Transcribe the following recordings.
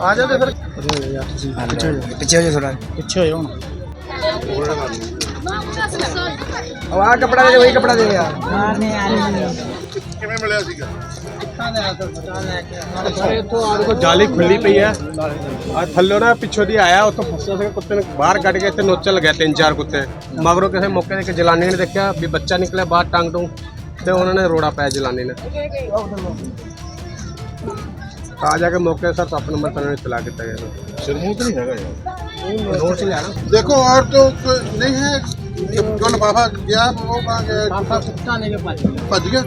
ਆ ਜਾਂਦੇ ਫਿਰ। ਪਿੱਛੇ ਹੋ ਜਾ ਥੋੜਾ ਪਿੱਛੇ ਹੋ ਜਾ ਹੁਣ। ਉਹ ਆ ਕਪੜਾ ਦੇ ਵਹੀ ਕਪੜਾ ਦੇ ਯਾਰ। ਕਿਵੇਂ ਮਿਲਿਆ ਸੀਗਾ? ਇੱਥੋਂ ਆ ਦੇਖੋ ਜਾਲੀ ਖੁੱਲੀ ਪਈ ਹੈ। ਆ ਥੱਲੇ ਨਾ ਪਿੱਛੋਂ ਦੀ ਆਇਆ ਉੱਥੋਂ ਫਸਿਆ ਸੀ ਕੁੱਤੇ ਨੇ। ਬਾਹਰ ਕੱਢ ਕੇ ਇੱਥੇ ਨੋਚਣ ਲੱਗਿਆ ਤਿੰਨ ਚਾਰ ਕੁੱਤੇ। ਮਗਰੋਂ ਕਿਸੇ ਮੌਕੇ ਤੇ ਇੱਕ ਜਲਾਨੀ ਨੇ ਦੇਖਿਆ ਵੀ ਬੱਚਾ ਨਿਕਲਿਆ ਬਾਹਰ ਟੰਗ ਤੋਂ ਤੇ ਉਹਨਾਂ ਨੇ ਰੋੜਾ ਪਾਇਆ ਜਲਾਨੀ ਨੇ। ਆ ਜਾ ਕੇ ਮੌਕੇ ਸਰ ਟੱਪ ਨੰਬਰ ਪਰ ਨੇ ਚਲਾ ਕੀਤਾ ਗਿਆ शर्मूत नहीं है यार ਰੋਡ ਚ ਲਿਆ देखो और तो कोई नहीं है जब जो लिफाफा गया वो कहाँ गया ਨਾ ਕੁੱਤਾ ਨੇ ਕੇ ਭੱਜ ਗਿਆ भज गया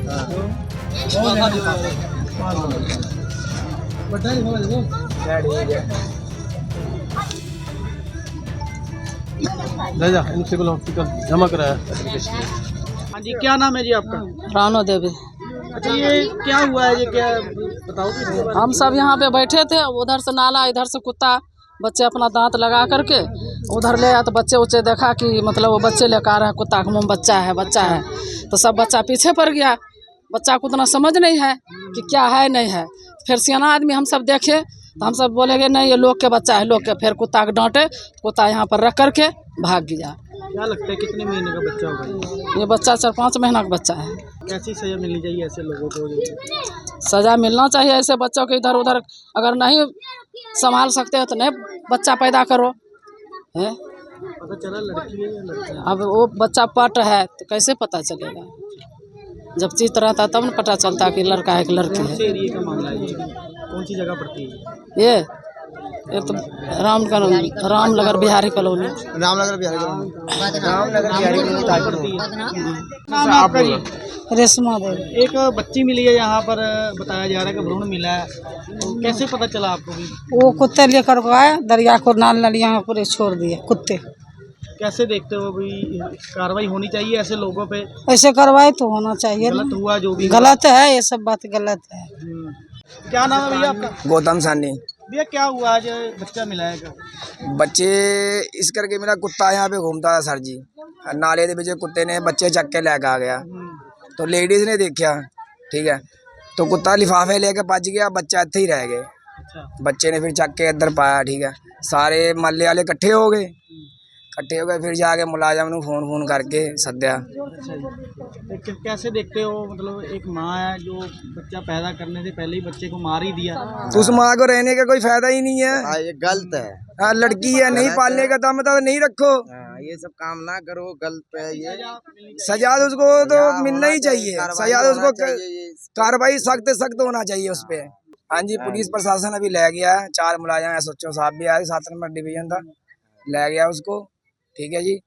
ले जा सिविल हॉस्पिटल जमा कराया हाँ जी क्या नाम है जी आपका रानो देवी अच्छा ये क्या हुआ है? ये क्या बताओ हम सब यहाँ पे बैठे थे उधर से नाला इधर से कुत्ता बच्चे अपना दांत लगा करके उधर ले आया तो बच्चे उच्चे देखा कि मतलब वो बच्चे लेकर आ रहे हैं कुत्ता के मुँह बच्चा है बच्चा है। तो सब बच्चा पीछे पड़ गया। बच्चा को उतना समझ नहीं है कि क्या है नहीं है। फिर सियाना आदमी हम सब देखे तो हम सब बोलेंगे नहीं ये लोग के बच्चा है लोग के। फिर कुत्ता के डांटे कुत्ता यहाँ पर रख करके भाग गया। क्या लगता है कितने महीने का बच्चा होगा ये? बच्चा चार पाँच महीना का बच्चा है। कैसी सजा मिलनी चाहिए ऐसे लोगों को? सज़ा मिलना चाहिए ऐसे बच्चों के इधर उधर। अगर नहीं संभाल सकते हो तो नहीं बच्चा पैदा करो है? पता चला लड़की है या लड़का? अब वो बच्चा पट है तो कैसे पता चलेगा? जब चित रहता तब न पता चलता कि लड़का है कि लड़की है। कौन सी जगह पड़ती है ये ये तो राम का Ramnagar Bihari colony. Ramnagar Bihari colony. Ramnagar Bihari colony नाम रेशमा देवी। एक बच्ची मिली है यहाँ पर बताया जा रहा है कि भ्रूण मिला है। तो कैसे पता चला आपको भी? वो कुत्ते लेकर को आए दरिया को नाल नलिया पूरे छोड़ दिए कुत्ते। कैसे देखते हो भी कार्रवाई होनी चाहिए ऐसे लोगों पे? ऐसे कार्रवाई तो होना चाहिए गलत हुआ जो भी गलत है ये सब बात गलत है। हम्म। क्या नाम है भैया आपका? गौतम सानी। भैया क्या हुआ आज बच्चा मिला है का ਬੱਚੇ ਇਸ ਕਰਕੇ ਮੇਰਾ ਕੁੱਤਾ यहाँ पे घूमता था सर जी ਨਾਲੇ ਦੇ ਵਿੱਚ ਕੁੱਤੇ ਨੇ ਬੱਚੇ ਚੱਕ ਕੇ ਲੈ ਕੇ ਆ ਗਿਆ तो लेडीज ने देखा ठीक है तो कुत्ता लिफाफे लेके भज गया बच्चा ਇੱਥੇ ਹੀ ਰਹਿ ਗਏ अच्छा ਬੱਚੇ ਨੇ ਫਿਰ ਚੱਕ ਕੇ ਇੱਧਰ ਪਾਇਆ ਠੀਕ ਹੈ ਸਾਰੇ ਮੱਲੇ ਵਾਲੇ ਇਕੱਠੇ ਹੋ ਗਏ ਇਕੱਠੇ ਹੋ ਗਏ ਫਿਰ ਜਾ ਕੇ ਮੁਲਾਜ਼ਮ ਨੂੰ ਫੋਨ ਫੋਨ ਕਰਕੇ ਸੱਦਿਆ अच्छा जी तो कै- कैसे देखते हो मतलब एक माँ है जो बच्चा पैदा करने से पहले ही बच्चे को मार ही दिया उस माँ को रहने का कोई फायदा ही नहीं है ये गलत है हाँ, लड़की है नहीं पालने का दम था तो नहीं रखो हाँ, ये सब काम ना करो गलत है ये सजा तो उसको तो मिलना ही चाहिए कार्रवाई सजा तो होना उसको चाहिए ये। कार्रवाई सख्त सख्त होना चाहिए उस पे हाँ जी पुलिस प्रशासन अभी ले गया है चार मुलाजिम एस एच साहब भी आए सात नंबर डिवीजन था ले गया उसको ठीक है जी।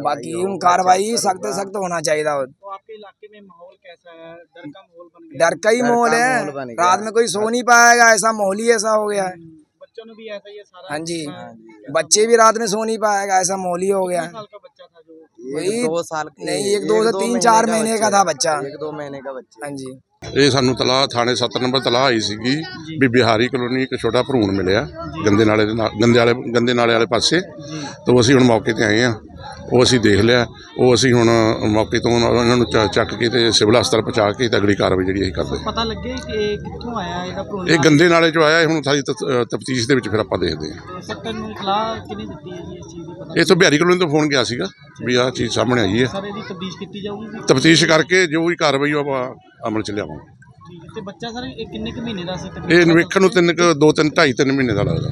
बाकी उन कार्रवाई सख्त सख्त होना चाहिए था। तो आपके इलाके में माहौल कैसा है? डर का माहौल बन गया। डर का ही माहौल है। रात में कोई सो नहीं पाएगा ऐसा माहौल ही ऐसा हो गया। है बच्चों ने भी ऐसा ही सारा? हाँ जी। बच्चे भी रात में सो नहीं पाएगा ऐसा माहौल ही हो गया। है साल का बच्चा था जो? वही दो साल नहीं एक दो से तीन चार महीने का था बच्चा। एक दो महीने का बच्चा हाँ जी। ਇਹ ਸਾਨੂੰ ਤਲਾਹ ਥਾਣੇ 7 ਨੰਬਰ ਤਲਾਹ ਆਈ ਸੀਗੀ ਵੀ ਬਿਹਾਰੀ ਕਲੋਨੀ ਇੱਕ ਛੋਟਾ ਭਰੂਣ ਮਿਲਿਆ ਗੰਦੇ ਨਾਲੇ ਦੇ ਨਾਲ ਗੰਦੇ ਵਾਲੇ ਗੰਦੇ ਨਾਲੇ ਵਾਲੇ ਪਾਸੇ। ਤੋਂ ਅਸੀਂ ਹੁਣ ਮੌਕੇ ਤੇ ਆਏ ਆ। ਉਹ ਅਸੀਂ ਦੇਖ ਲਿਆ। ਉਹ ਅਸੀਂ ਹੁਣ ਮੌਕੇ ਤੋਂ ਉਹਨਾਂ ਨੂੰ ਚ- ਚੱਕ ਕੇ ਤੇ ਸਿਵਲ ਹਸਪਤਾਲ ਪਹੁੰਚਾ ਕੇ ਤੇ ਅਗਲੀ ਕਾਰਵਾਈ ਜਿਹੜੀ ਅਸੀਂ ਕਰਦੇ ਹਾਂ। ਪਤਾ ਲੱਗੇ ਕਿ ਇਹ ਕਿੱਥੋਂ ਆਇਆ ਇਹਦਾ ਭਰੂਣ ਇਹ ਗੰਦੇ ਨਾਲੇ ਚੋਂ ਆਇਆ ਇਹ ਹੁਣ ਸਾਰੀ ਤਫਤੀਸ਼ ਦੇ ਵਿੱਚ ਫਿਰ ਆਪਾਂ ਦੇਖਦੇ ਹਾਂ। ਸੈਕਟਰ ਨੂੰ ਇਤਲਾਹ ਕਿਹਨੇ ਦਿੱਤੀ ਹੈ ਜੀ ਇਸ ਚੀਜ਼ ਦੀ ਪਤਾ ਇਹ ਤੋਂ ਬਿਹਾਰੀ ਕਲੋਨੀ ਤੋਂ ਫੋਨ ਗਿਆ ਸੀਗਾ ਵੀ ਆਹ ਚੀਜ਼ ਸਾਹਮਣੇ ਆਈ ਹੈ। ਸਰ ਇਹਦੀ ਤਬਦੀਸ਼ ਕੀਤੀ ਜਾਊਗੀ ਤਫਤੀਸ਼ ਕਰਕੇ ਜੋ ਵੀ ਕਾਰਵਾਈ ਉਹ ਆਪਾਂ ਅਮਲ ਚ ਲਿਆਵਾਂਗੇ। ਤੇ ਬੱਚਾ ਸਰ ਇਹ ਕਿੰਨੇ ਕੁ ਮਹੀਨੇ ਦਾ ਸੀ? ਇਹ ਵੇਖਣ ਨੂੰ ਤਿੰਨ ਕੁ- ਦੋ ਤਿੰਨ ਢਾਈ ਤਿੰਨ ਮਹੀਨੇ ਦਾ ਲੱਗਦਾ।